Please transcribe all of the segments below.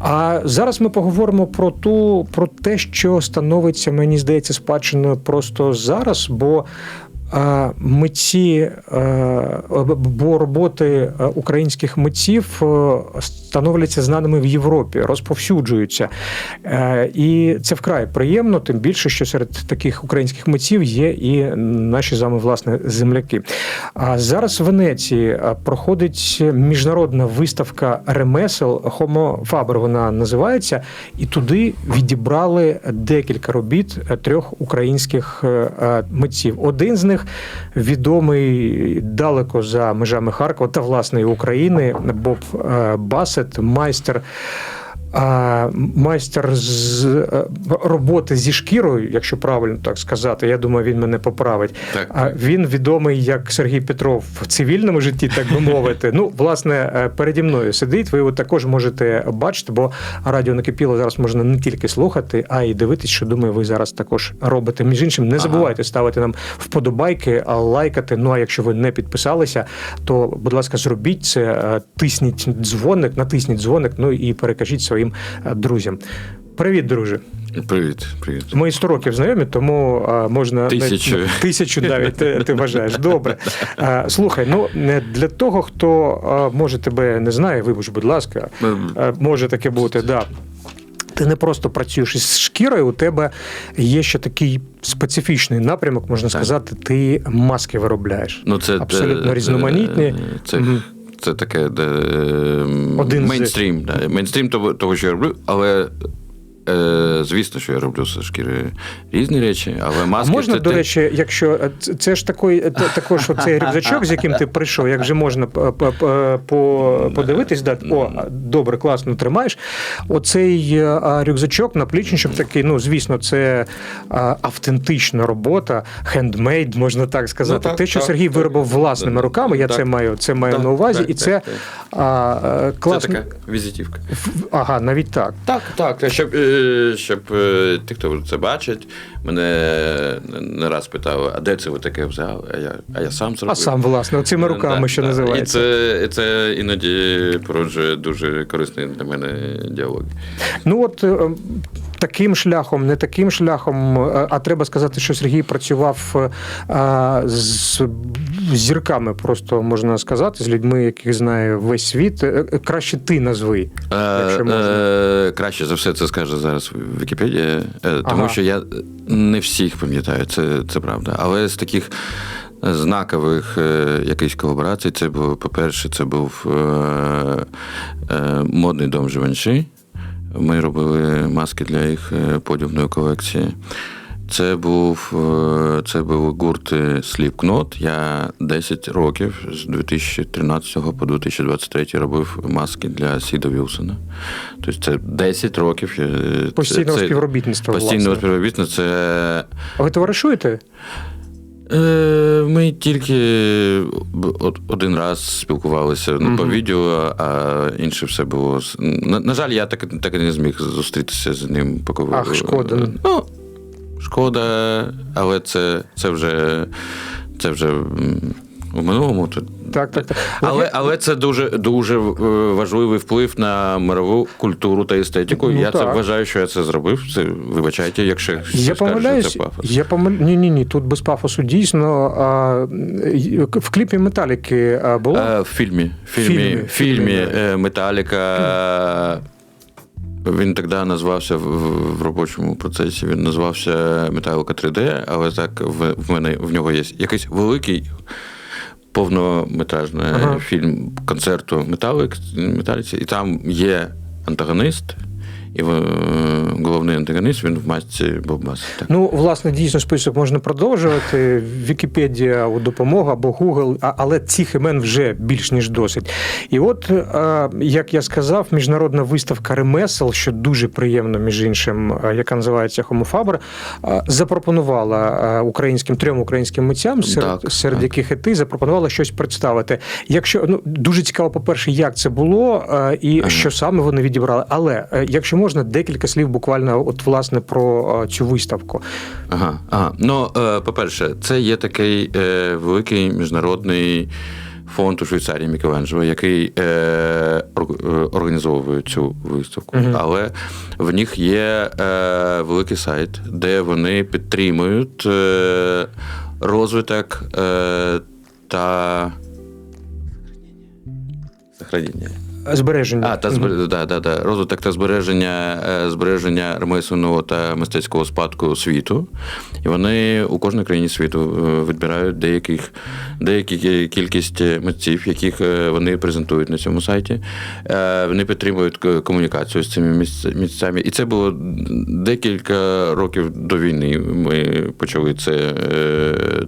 А зараз ми поговоримо про ту про те, що становиться, мені здається, спадщиною просто зараз, бо. е, Митці е, бо роботи е, українських митців становляться знаними в Європі, розповсюджуються. Е, І це вкрай приємно, тим більше, що серед таких українських митців є і наші з вами власне земляки. А зараз в Венеції е, проходить міжнародна виставка ремесел Homo Faber вона називається, і туди відібрали декілька робіт е, трьох українських митців. Один з них відомий далеко за межами Харкова та власне України Боб е, Басет, майстер. Майстер з е, роботи зі шкірою, якщо правильно так сказати, я думаю, він мене поправить. Так. А він відомий як Сергій Петров в цивільному житті, так би мовити. Ну, власне, е, переді мною сидить. Ви його також можете бачити, бо радіо накипіло зараз можна не тільки слухати, а й дивитись, що думаю, ви зараз також робите. Між іншим, не Ага. забувайте ставити нам вподобайки, лайкати. Ну а якщо ви не підписалися, то будь ласка, зробіть це, е, тисніть дзвоник, натисніть дзвоник, ну і перекажіть своїм друзям. Привіт, друже. Привіт, привіт. Ми 100 років знайомі, тому а, можна Тисячу. Тисячу навіть ти, ти вважаєш. Добре. А, слухай, ну не для того, хто а, може тебе не знає, вибач, будь ласка, а, може таке бути, да. Ти не просто працюєш із шкірою, у тебе є ще такий специфічний напрямок, можна сказати, ти маски виробляєш. Ну, це Абсолютно е, різноманітні. е, Це. Це таке де, е, Один мейнстрім. Да, мейнстрім того, того, що я роблю, але. Е, звісно, що я роблю з шкіри різні речі, але А можна, це до те- речі, якщо е, це, це ж такий, е, також оцей рюкзачок, з яким ти прийшов, як же можна по, подивитись, да? о, добре, класно тримаєш. Оцей е, рюкзачок, наплічничок такий, ну звісно, це автентична робота, хендмейд, можна так сказати. Ну, так, Те, що так, Сергій так. виробив власними руками, я Так. це маю, це маю Так, на увазі, так, і це так, так. а, е, Це така візитівка. Ага, навіть так. Так, так. Щоб, е, щоб е, ті, хто це бачить, мене не раз питали, а де це ви таке взяли? А я, а я сам зробив. А сам, власне, цими руками, Да, що да. називається. І це, і це іноді породжує дуже корисний для мене діалог. Ну от е, таким шляхом, не таким шляхом, е, а треба сказати, що Сергій працював е, з зірками, просто можна сказати, з людьми, яких знає весь світ. Е, Краще ти назви. Якщо можна. Краще за все це скаже зараз Вікіпедія, тому Ага. що я не всіх пам'ятаю, це, це правда. Але з таких знакових е, якихось колаборацій, це було, по-перше, це був е, е, модний дом Живанши. Ми робили маски для їх е, подібної колекції. Це був, е, це був гурт Slipknot. Я 10 років з 2013 по 2023 робив маски для Сіда Вілсона. Тобто це 10 років. Постійного це- співробітництва. Постійного співробітництва. Це А ви товаришуєте? Е, Ми тільки один раз спілкувалися ну, по відео, а інше все було. На, на жаль, я так, так і не зміг зустрітися з ним поки. Ах, шкода. Ну, шкода, але це, це вже це вже у минулому. То- Так, так, так. Але, але це дуже дуже е, важливий вплив на мирову культуру та естетику. Ну, я це вважаю, що я це зробив. Це вибачайте, якщо Я скажу, що це пафос. Я помил... Ні, ні, ні. Тут без пафосу дійсно. А, в кліпі Металіки а, було. Е, в фільмі. В фільмі, Фільмі, фільмі, фільмі, е, Металіка. Він тоді назвався в, в робочому процесі. Він назвався Металіка 3D, але так в, в мене в нього є якийсь великий повнометражний Ага. фільм концерту Металик Металіці, і там є антагонист. І е, головний антагонист він в масці Бобас. Ну, власне, дійсно список можна продовжувати. Вікіпедія у допомогу або Google, але цих імен вже більш ніж досить. І от, е, як я сказав, міжнародна виставка ремесел, що дуже приємно, між іншим, е, яка називається е, запропонувала українським трьом українським митцям, серед, Так, серед так. яких і ти запропонувала щось представити. Якщо ну дуже цікаво, по-перше, як це було і Ага. що саме вони відібрали. Але якщо можна, декілька слів буквально, от власне про цю виставку. Ага, ага. Ну, е, по-перше, це є такий е, великий міжнародний фонд у Швейцарії Мікеланджело, який е, е, організовує цю виставку. Мгм. Але в них є е, великий сайт, де вони підтримують е, розвиток е, та сохранення. Збереження. А, та збер... да, да, да. розвиток та збереження, е, збереження ремесленного та мистецького спадку світу. І вони у кожній країні світу е, відбирають деяких, деякі кількість митців, яких е, вони презентують на цьому сайті. Вони підтримують комунікацію з цими місцями. І це було декілька років до війни. Ми почали це,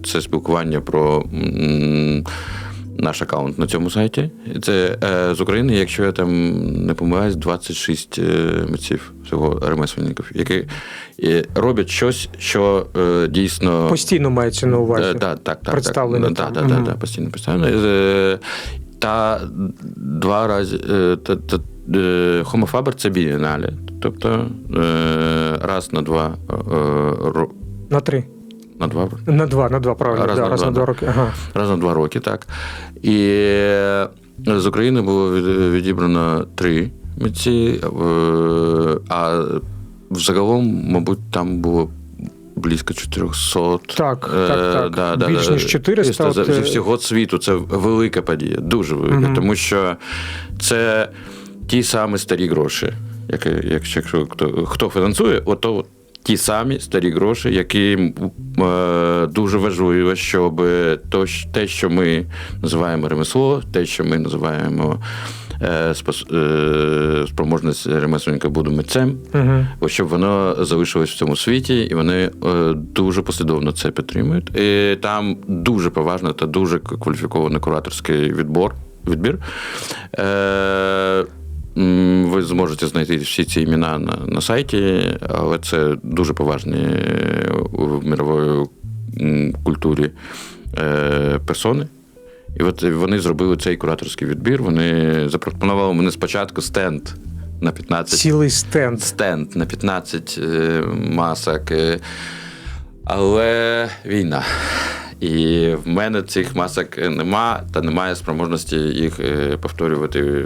це спілкування про. Наш аккаунт на цьому сайті. Це е, з України, якщо я там не помиляюсь, 26 е, митців всього ремесленників, які е, роблять щось, що е, дійсно Постійно мається на увазі. Е, да, так, так, Представлені так. Да, да, да, постійно представлено. Е, Та два рази е, та, та, е, це бієнале. Тобто раз на два На три. На два На два, на два, правильно. Раз да, на раз два, на два роки. Ага. раз на два роки, так. І е, з України було відібрано три митці, е, а взагалом, мабуть, там було. Близько 400. Так, Е, так, так. Більш ніж 400, Зі от, е, всього світу це велика подія, дуже велика, Мгм. тому що це ті самі старі гроші. Якщо якщо хто, хто фінансує, ото ті самі старі гроші, які е, дуже важливо, щоб то, те, що ми називаємо ремесло, те, що ми називаємо е, спос- е, спроможність ремесленника бути митцем, Угу. Щоб воно залишилось в цьому світі, і вони е, дуже послідовно це підтримують. І там дуже поважно та дуже кваліфікований кураторський відбор. Відбір. Е, ви зможете знайти всі ці імена на, на сайті, але це дуже поважні е, у мирової культурі е, персони. І от вони зробили цей кураторський відбір. Вони запропонували мені спочатку стенд на 15 Цілий стенд. стенд на 15 е, масок. е, Але війна. І в мене цих масок нема, та немає спроможності їх повторювати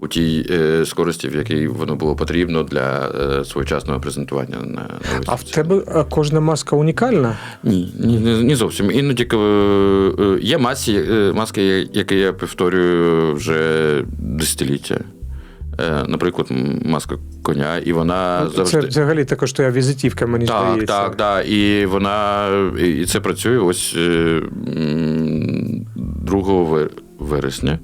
у тій е, скорості, в якій воно було потрібно для е, своєчасного презентування на, на А в тебе е, кожна маска унікальна? Ні, ні, не, не зовсім. Іноді е, є масі, е, маски, які я повторюю вже десятиліття. Е, Наприклад, маска коня, і вона Ну, Це завжди. взагалі також твоя візитівка, мені Так, здається. так, так. І вона і це працює ось е, 2 вересня.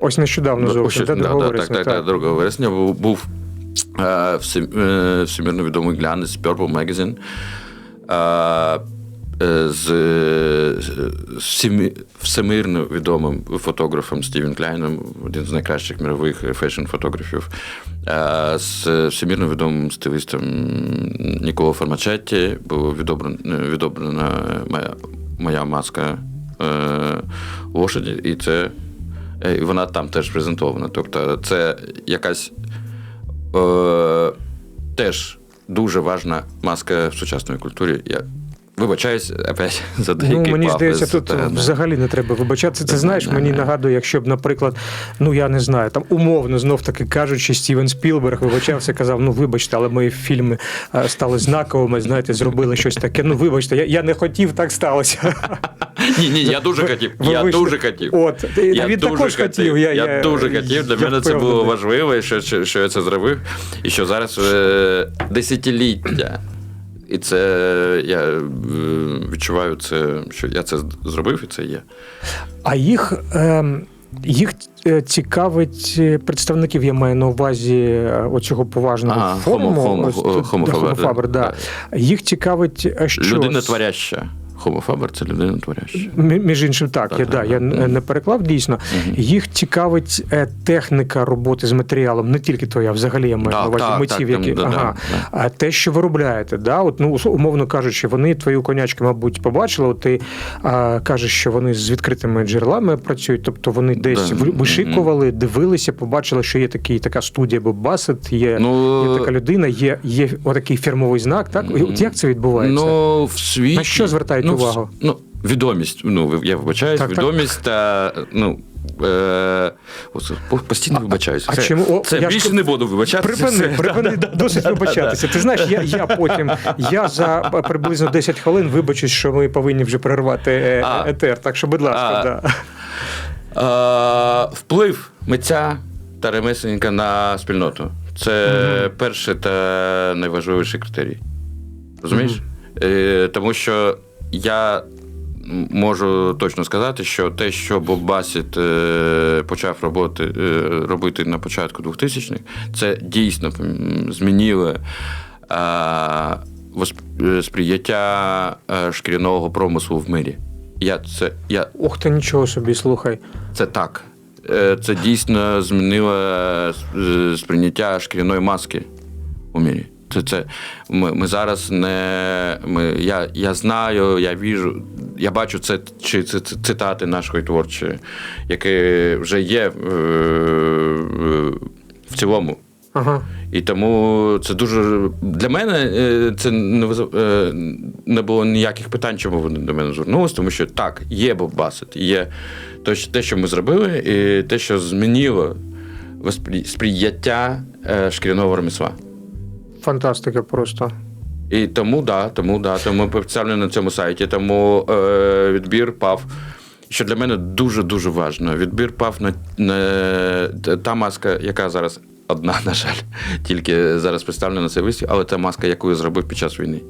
Ось нещодавно зовсім, ось, де да, да, так, так, так, 2 вересня був, був е, е, всемірно відомий глянець Purple Magazine. е, е, З всемирно відомим фотографом Стівен Кляйном, один з найкращих мирових фешн-фотографів, е, з всемірно відомим стилістом Ніколо Формачетті була відобрана, відобрана моя, моя маска лошаді, і це І вона там теж презентована. Тобто, це якась е, теж дуже важна маска в сучасної культурі. Вибачаюсь опять за деякий Ну, мені здається, тут та, взагалі не треба вибачатися. Це Да, знаєш, мені нагадує, якщо б, наприклад, ну я не знаю, там умовно знов таки кажучи, Стівен Спілберг вибачався, казав: ну вибачте, але мої фільми е, стали знаковими, знаєте, зробили щось таке. Ну вибачте, я, я не хотів, так сталося. Ні, ні, я дуже хотів. Я дуже хотів. От Я він також хотів. Я, я, дуже хотів. Для мене це було важливо, що, що, що я це зробив, і що зараз е, десятиліття. І це я е, відчуваю це, що я це зробив, і це є. А їх. ем, Їх е, цікавить е, представників, я маю на увазі оцього поважного а, форуму. Хомо, хомо, ось, хомо, хомо, хомо, хомо, хомо, да. Їх цікавить, е, що Людина творяща. Homo Faber – це людина творяща. Між іншим, так, Так, я, так, да, так. я не переклав дійсно. Мгм. Їх цікавить е, техніка роботи з матеріалом, не тільки твоя, взагалі я маю на увазі митців, які там, ага. да, А те, що ви робляєте, да, от, ну, умовно кажучи, вони твою конячку, мабуть, побачили. От ти а, кажеш, що вони з відкритими джерелами працюють, тобто вони десь вишикували, дивилися, побачили, що є такий, така студія Боб Басет, є, Ну, є така людина, є, є отакий фірмовий знак. Так? От як це відбувається? Ну, в світі... На що звертають ну, увагу? Ну, відомість. Ну, я вибачаюсь, Так, так. та ну. Е, постійно вибачаюся. а це чому- о, це я більше ка- не буду вибачатися. Припини, Все. припини досить вибачатися. Ти знаєш, я, я потім, я за приблизно 10 хвилин вибачусь, що ми повинні вже перервати е, А. етер. Так що, будь ласка, А. да. Е, вплив митця та ремесленника на спільноту. Це перший та найважливіший критерій. Розумієш? Е, тому що я можу точно сказати, що те, що Боб Басіт е, почав роботи, е, робити на початку 2000-х, це дійсно змінило е, е, шкіряного промислу в мирі. Я це, я Ох ти нічого собі, слухай. це так. Це дійсно змінило сприйняття шкіряної маски у мірі. Це, це, ми, ми зараз не. Ми, я, я знаю, я віжу, я бачу це, чи це, це цитати нашої творчої, які вже є е, е, в цілому. Ага. І тому це дуже для мене е, це не е, не було ніяких питань, чому вони до мене звернулися, тому що так, є Боб Басет, є те, що- ми зробили, і те, що змінило сприйняття е, шкіряного ремесла. Фантастика просто. І тому, да, тому, да, тому ми представлені на цьому сайті, тому е, відбір пав. Що для мене дуже дуже важливо. Відбір пав на, на та маска, яка зараз одна, на жаль, тільки зараз представлена на цей виступ, але це маска, яку я зробив під час війни.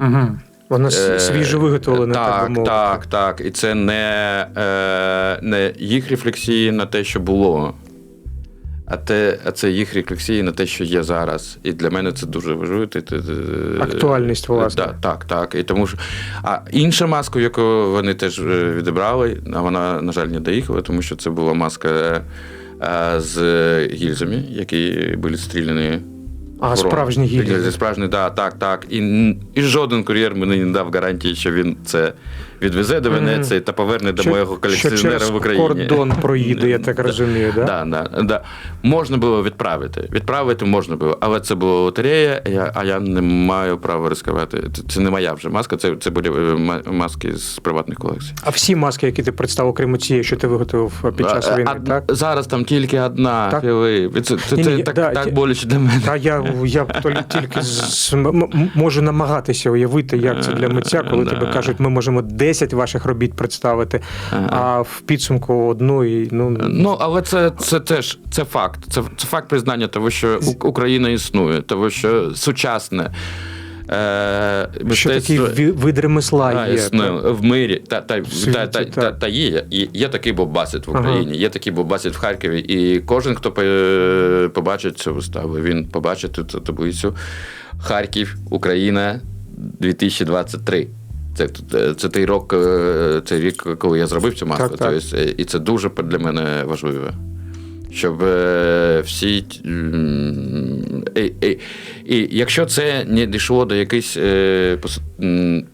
Угу. Вона Е, свіжо виготовлена, так, так, так, так. І це не, е, не їх рефлексії на те, що було, а, те, а це їх рефлексії на те, що є зараз. І для мене це дуже важливо. Актуальність, власне. Да, так, так. І тому що, а інша маска, яку вони теж е, відібрали, вона, на жаль, не доїхала, тому що це була маска е, з гільзами, які були стріляні. А, справжні гільзи. Справжні, да, так, так. І, і жоден кур'єр мені не дав гарантії, що він це відвезе до Венеції та поверне до моєго колекціонера в Україні. кордон проїде, я так розумію, да? Да, да, да. Можна було відправити. Відправити можна було, але це була лотерея, а я не маю права ризикувати. Це, не моя вже маска, це, це були е, маски з приватних колекцій. А всі маски, які ти представив, окрім цієї, що ти виготовив під час війни, так? Зараз там тільки одна. Так. Це, це, Ні-ні, так, да, так боляче для мене. Та я, я тільки з- можу намагатися уявити, як це для митця, коли Да. тебе кажуть, ми можемо 10 ваших робіт представити, Ага. а в підсумку одну і ну, Ну, але це, це теж це факт. Це, це факт признання того, що Україна існує, того, що сучасне. Е, що мистецтво- вид ремесла Та, є. існує в мирі. Та, та, світі, та, та, та, та є, є. Є такий Бобасит в Ага. Україні, є такий Бобасит в Харкові. І кожен, хто побачить цю виставу, він побачить цю таблицю Харків, Україна 2023. Це, це той рок, е, цей рік, коли я зробив цю маску. Так, так. Тобто, е, і це дуже для мене важливо. Щоб е, всі. І, і, і якщо це не дійшло до якихось е, пос- м,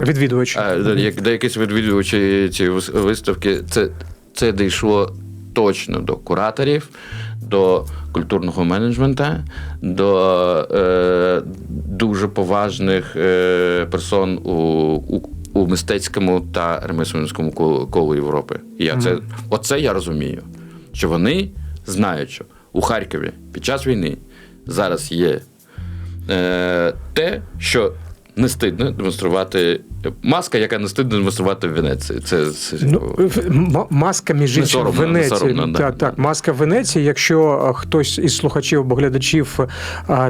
Відвідувачі. а, до, як, до якихось відвідувачів цієї виставки, це, це дійшло точно до кураторів, до культурного менеджмента, до е, дуже поважних е, персон у, у, у мистецькому та ремесленському колу, колу Європи. І я це, оце я розумію, що вони знають, що у Харкові під час війни зараз є е, те, що не стидно демонструвати. Маска, яка не стидно демонструвати в Венеції. Це, це Ну, маска між іншим в не Венеції. соромно, да. так, так, маска в Венеції. Якщо е, хтось із слухачів або глядачів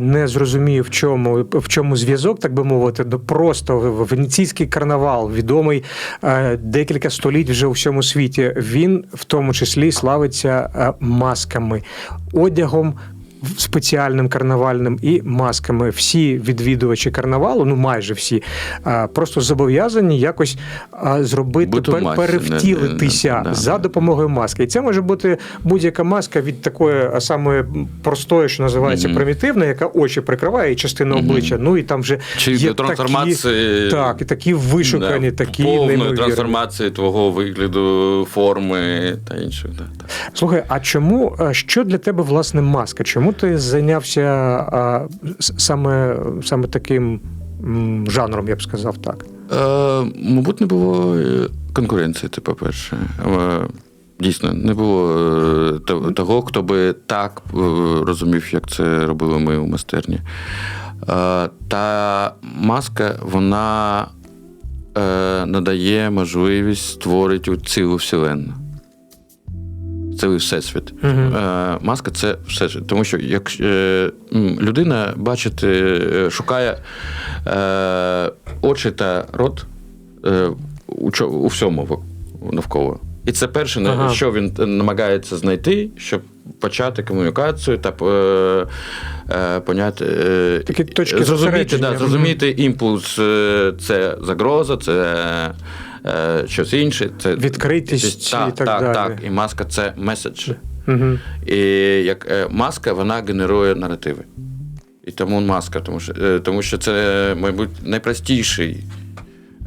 не зрозуміє, в чому в чому зв'язок, так би мовити, ну просто венеційський карнавал, відомий е, декілька століть вже у всьому світі. Він в тому числі славиться е, масками, одягом. Спеціальним карнавальним і масками всі відвідувачі карнавалу, ну майже всі, просто зобов'язані якось зробити пер- масці, перевтілитися не- не- да, за допомогою маски. І це може бути будь-яка маска від такої а, самої простої, що називається Мгм. примітивна, яка очі прикриває і частину Мгм. обличчя. Ну і там вже Чи є трансформації. такі, так, і такі вишукані, да, такі повної неймовірні. трансформації твого вигляду, форми та інших. Да, так. Слухай, а чому що для тебе власне маска? Чому ти зайнявся а, саме, саме таким м, жанром, я б сказав так? Е, мабуть, не було е, конкуренції, це по-перше. Е, Дійсно, не було е, того, хто би так розумів, як це робили ми у майстерні. Та маска, вона надає можливість створити цілу вселенну. Цілий всесвіт. Е, Маска це всесвіт. Тому що як е, людина бачити, е, шукає очі та рот у, всьому навколо. І це перше, Ага. що він намагається знайти, щоб почати комунікацію та е, е, поняти. е, Такі точки зрозуміти, да, зрозуміти імпульс це, це загроза, це е, щось інше. Це Відкритість так, і так так, далі. так. І маска це меседж. Угу. І як е, маска, вона генерує наративи. І тому маска, тому що, е, тому що це, мабуть, найпростіший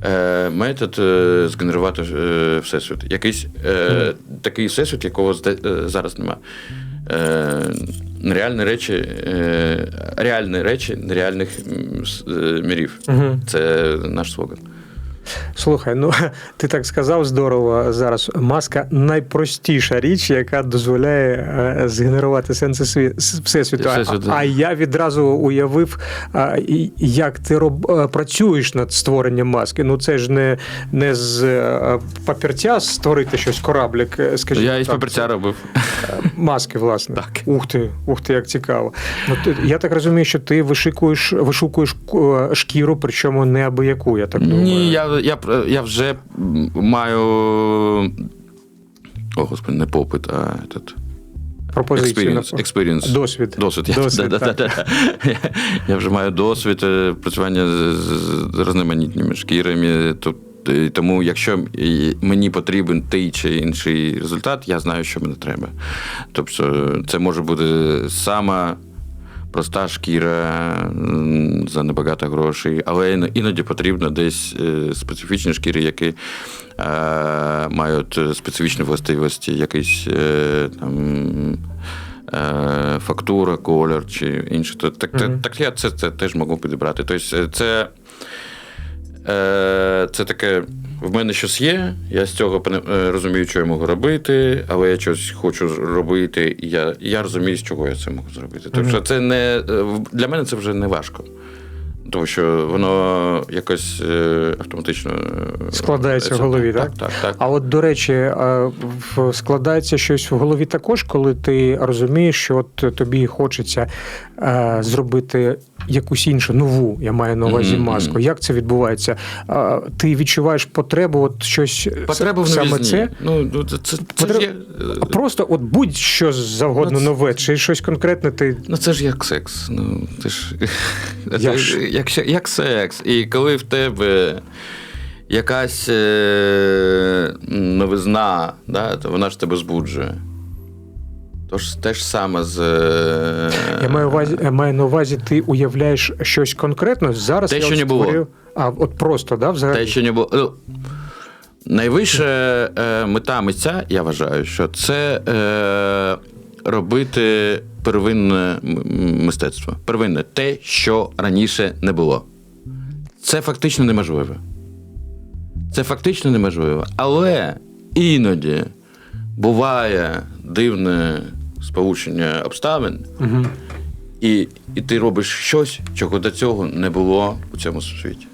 е, метод е, згенерувати е, всесвіт. Якийсь е, такий всесвіт, якого е, зараз немає. Е, нереальні речі, реальні речі нереальних мірів. Угу. Це наш слоган. Слухай, ну ти так сказав здорово зараз. Маска найпростіша річ, яка дозволяє е, згенерувати сенси всесвіту. А, а я відразу уявив, як ти роб, е, працюєш над створенням маски. Ну це ж не, не з е, папірця створити щось кораблик, скажімо. Я із папірця робив. Маски, власне. Так. Ух ти, ух ти, як цікаво. Ну, ти, я так розумію, що ти вишикуєш, вишукуєш шкіру, причому не аби я так думаю. Ні, я, я, я вже маю. О, господи, не попит, а этот. пропозицію. Experience, experience. Досвід. Досвід. Я, да, да, да. Я, вже маю досвід е, працювання з, з, різноманітними шкірами. Тому, якщо мені потрібен той чи інший результат, я знаю, що мені треба. Тобто, це може бути сама проста шкіра за небагато грошей, але іноді потрібно десь е, специфічні шкіри, які е, мають специфічні властивості, якийсь е, там. Фактура, колір чи інше. Так, так, Мгм. так я це, це теж можу підібрати. Тобто, це, це таке. В мене щось є, я з цього е, розумію, що я можу робити, але я щось хочу робити, і я, я розумію, з чого я це можу зробити. Тобто, це не е, для мене це вже не важко. Тому що воно якось е, автоматично е, Складається в голові, так? так? Так, так. А от, до речі, е, складається щось в голові також, коли ти розумієш, що от тобі хочеться е, зробити якусь іншу нову, я маю на увазі маску. Як це відбувається? А, Ти відчуваєш потребу, от щось Потреба в саме новізні. це? Ну, ну, це, це, це Потреб- є, е, Просто от будь-що завгодно Ну, це- нове, чи щось конкретне ти. Ну, це ж як секс. Ну, це ж, Як ж як, як секс. І коли в тебе якась е, новизна, да, то вона ж тебе збуджує. Тож те ж саме з. е, Я маю, увазі, я маю на увазі, ти уявляєш щось конкретно. Зараз Те, я що от не було. створив- А от просто, да, взагалі? Те, що не було. Ну, Найвища е, мета митця, я вважаю, що це е, робити первинне мистецтво. Первинне те, що раніше не було. Це фактично неможливо. Це фактично неможливо. Але іноді буває дивне сполучення обставин, Угу. і, і ти робиш щось, чого до цього не було у цьому світі.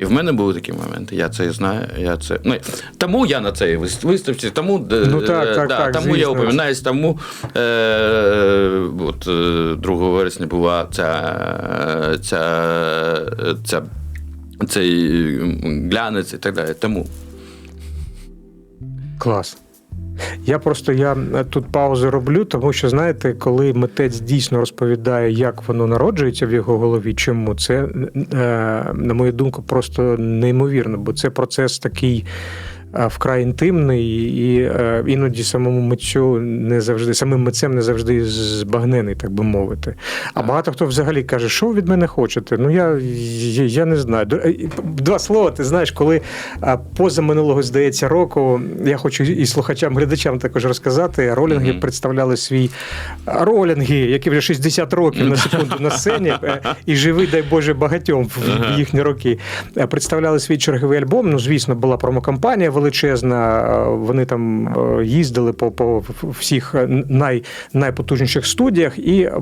І в мене були такі моменти. Я це знаю. Я це... Ну, тому я на цій виставці, тому, е, Ну, так, так, да, так, тому я звісно. упоминаюсь, тому е, е, от, е, 2 вересня була ця, ця, ця, цей глянець і так далі. Тому. Клас. Я просто я е, тут паузу роблю, тому що знаєте, коли митець дійсно розповідає, як воно народжується в його голові, чому це, е, на мою думку, просто неймовірно, бо це процес такий вкрай інтимний, і е, іноді самому митцю не завжди, самим митцем не завжди збагнений, так би мовити. А багато хто взагалі каже, що ви від мене хочете? Ну я, я, не знаю. Е, Два слова, ти знаєш, коли поза минулого, здається, року, я хочу і слухачам, глядачам також розказати, ролінги Мгм. представляли свій ролінги, які вже 60 років на секунду на сцені, е, і живий, дай Боже, багатьом в їхні роки. е, Представляли свій черговий альбом. Ну, звісно, була промокампанія величезна. е, Вони там е, їздили по, по всіх най, найпотужніших студіях, і е,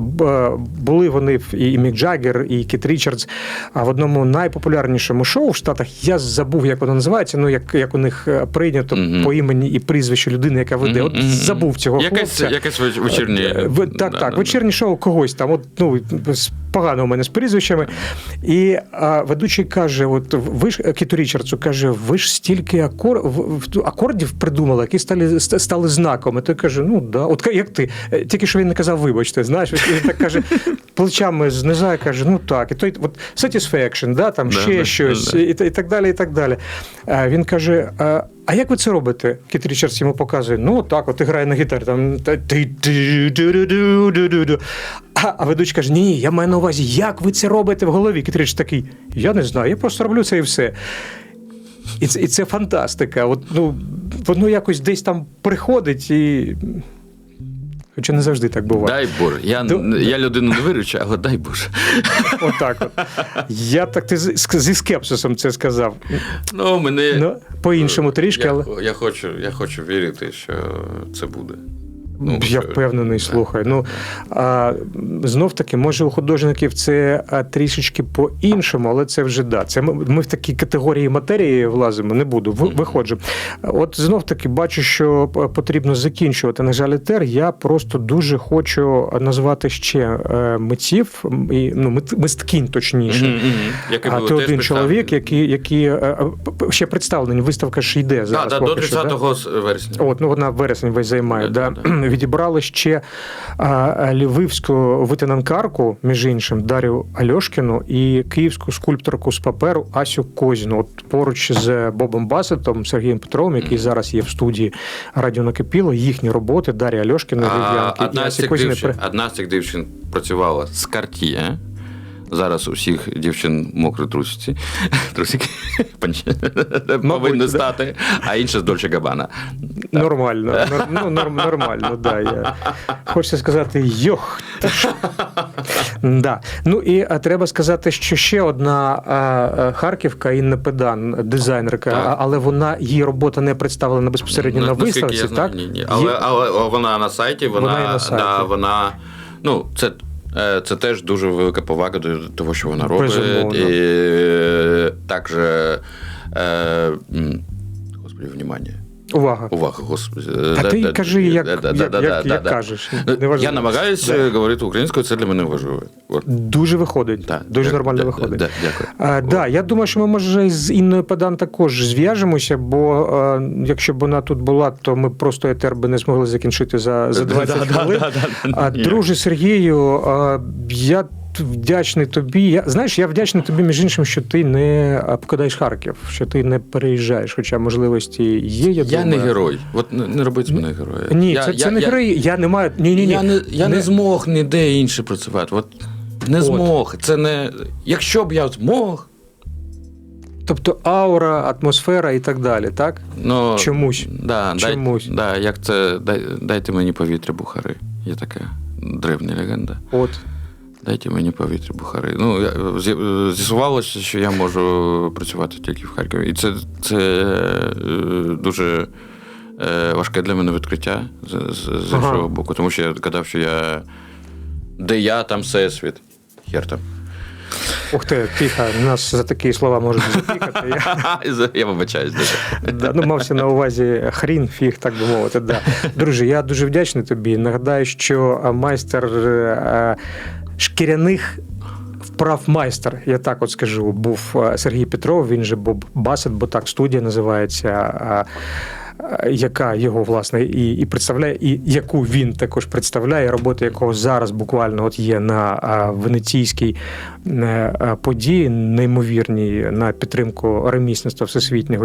були вони і Мік Джаггер, і Кіт Річардс. А в одному найпопулярнішому шоу в Штатах я забув, як воно називається. Ну, як, як у них прийнято Мгм. по імені і прізвищу людини, яка веде. От Мгм, мгм. забув цього Якесь, хлопця. якесь вечірнє. Так, так, вечірнє шоу когось там, от, ну, погано у мене з прізвищами. І а, ведучий каже: от ви ж Кіту Річардсу каже, ви ж стільки акор, акордів придумали, які стали, стали знаком. І той каже: ну да, от як ти? Е, Тільки що він не казав, вибачте, знаєш, він так каже, плечами знизає, каже, ну так, і той от satisfaction, да, там ще да, щось, да. і, і так далі, і так далі. А він каже: а, а як ви це робите? Кіт Річардс йому показує. Ну, так, от грає на гітарі, там ти- ти- А, а ведучий каже: ні, ні, я маю на увазі, як ви це робите в голові? Кіт Річардс такий, я не знаю, я просто роблю це і все. І це, і це фантастика. От, ну, воно якось десь там приходить і. Хоча не завжди так буває. Дай Боже. Я, До- я людину не виручу, але дай Боже. Отак от. Я так ти зі скепсисом це сказав. Ну, мене... Ну, по-іншому трішки, я, але. я, хочу, я хочу вірити, що це буде. Ну, я впевнений, слухай. Ну а, знов таки, може, у художників це трішечки по-іншому, але це вже да. Це ми, ми в такі категорії матерії влазимо, не буду. Ви- Виходжу. От знов таки бачу, що потрібно закінчувати. На жаль, етер. Я просто дуже хочу назвати ще е, митців, і, ну, мисткінь точніше. Які А ти один чоловік, представлені. які, е, е, ще представлені. Виставка ж йде Да, зараз. да, до поки що, да? вересня. От, ну вона вересень весь займає. Да, Да, да, Відібрали ще львівську витинанкарку, між іншим, Дар'ю Альошкіну і київську скульпторку з паперу Асю Козіну. От поруч з Бобом Басетом, Сергієм Петровим, який зараз є в студії Радіо Накипіло, їхні роботи Дар'я Альошкіна, Львів'янки і одна, з цих дівчин, одна з цих дівчин працювала з Cartier. Зараз у всіх дівчин мокрі трусики, трусики повинні стати, а інша з Дольче Габана. Нормально, ну, нормально, да. Я. Хочеться сказати, йох. Да. Ну і а, треба сказати, що ще одна а, а, Харківка Інна Педан, дизайнерка, Так. але вона її робота не представлена безпосередньо на Наскільки виставці, я знаю, так? Ні, ні. Але, вона на сайті, вона, Вона на сайті. Да, вона ну, це. Е, Це теж дуже велика повага до того, що вона робить. Безумовно. І е, також, е, господи, внимання. Увага. Увага, господи. А Да, ти да, кажи, да, як, да, як, да, як, да, як, да, да. кажеш. Ну, Неважливо. Я намагаюся Да. говорити українською, це для мене важливо. От. Дуже виходить. Да, Дуже нормально виходить. да, Дякую. А, да, я думаю, що ми може з Інною Педан також зв'яжемося, бо а, якщо б вона тут була, то ми просто етер би не змогли закінчити за, за 20 Да, да, хвилин. да, да, да. А, друже Сергію, а, я вдячний тобі. Я, знаєш, я вдячний тобі, між іншим, що ти не покидаєш Харків, що ти не переїжджаєш, хоча можливості є. Я, Я не герой. От не, не робіть з мене героя. Ні, я, це, я, це не я, герой. Я не маю. Ні, ні, ні. Я, не, я не змог ніде інше працювати. От не От. змог. Це не. Якщо б я змог, Тобто аура, атмосфера і так далі, так? ну. Чомусь. Да, Чомусь. Дай, да, як це, дай, дайте мені повітря Бухари. Є така древня легенда. От. Дайте мені повітря Бухари. Ну, я, з'ясувалося, що я можу працювати тільки в Харкові. І це, це е, дуже е, важке для мене відкриття з, з, з Ага. іншого боку. Тому що я казав, що я. Де я, там всесвіт. Хер там. Ух ти, тихо, нас за такі слова можуть запікати. Я, Я вибачаюсь. дуже. да, ну, мався на увазі хрін, фіг, так би мовити. Да. Друже, я дуже вдячний тобі. Нагадаю, що майстер е, шкіряних. Вправ майстер, я так от скажу, був е, Сергій Петров, він же Боб Басет, бо так студія називається, а, а, яка його власне і, і представляє, і яку він також представляє, роботи якого зараз буквально от є на венеційській е, події, неймовірній на підтримку ремісництва всесвітнього.